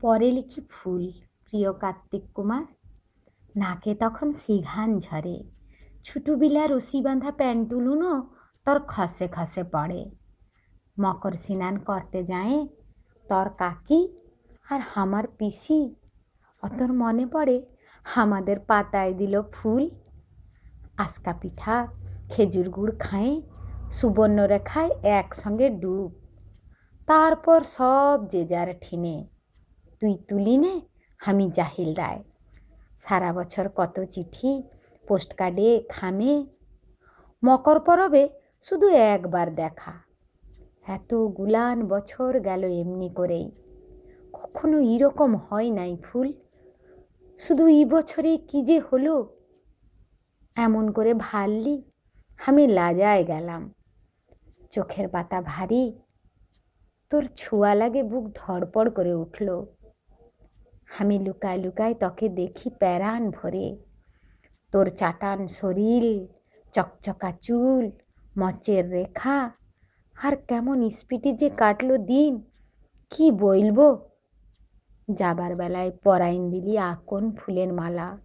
পরে লিখি ফুল, প্রিয় কার্তিক কুমার। নাকে তখন সিঘান ঝরে। ছুটুবিলা রশি বাঁধা প্যান্টুলুনো তোর খসে খসে পড়ে। মকর স্নান করতে যায়, তোর কাকি আর আমার পিসি। অতর মনে পড়ে আমাদের পাতায় দিল ফুল। আস্কা পিঠা, খেজুর গুড় খায়, সুবর্ণরেখায় একসঙ্গে ডুব। তারপর সব যে যার ঠিনে। তুই তুলি নে, আমি জাহিল দায়। সারা বছর কত চিঠি, পোস্টকার্ডে খামে। মকর পরবে শুধু একবার দেখা। এত গুলান বছর গেল এমনি করেই। কখনো এরকম হয় নাই ফুল। শুধু এই বছরে কি যে হলো? এমন করে ভাললি, আমি লাজায় গেলাম। চোখের পাতা ভারী, তোর ছোঁয়া লাগে বুক ধড়পড় করে উঠল। আমি লুকায় লুকায় তোকে দেখি প্যারান ভরে। তোর চাটান শরীর, চকচকা চুল, মচের রেখা, আর কেমন স্পিডে যে কাটলো দিন, কি বলব? যাবার বেলায় পরাইন দিলি আকন ফুলের মালা।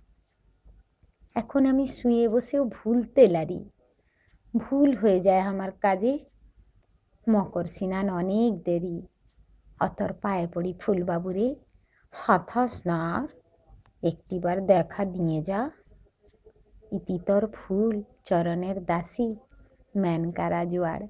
এখন আমি শুয়ে বসেও ভুলতে লারি। ভুল হয়ে যায় আমার কাজে। মকর স্নান অনেক দেরি। অতর পায়ে পড়ি ফুলবাবুরে। সথাস না আর একটিবার দেখা দিয়ে যা। ইতিতর ফুল চরণের দাসী ম্যানকারা জোয়ার।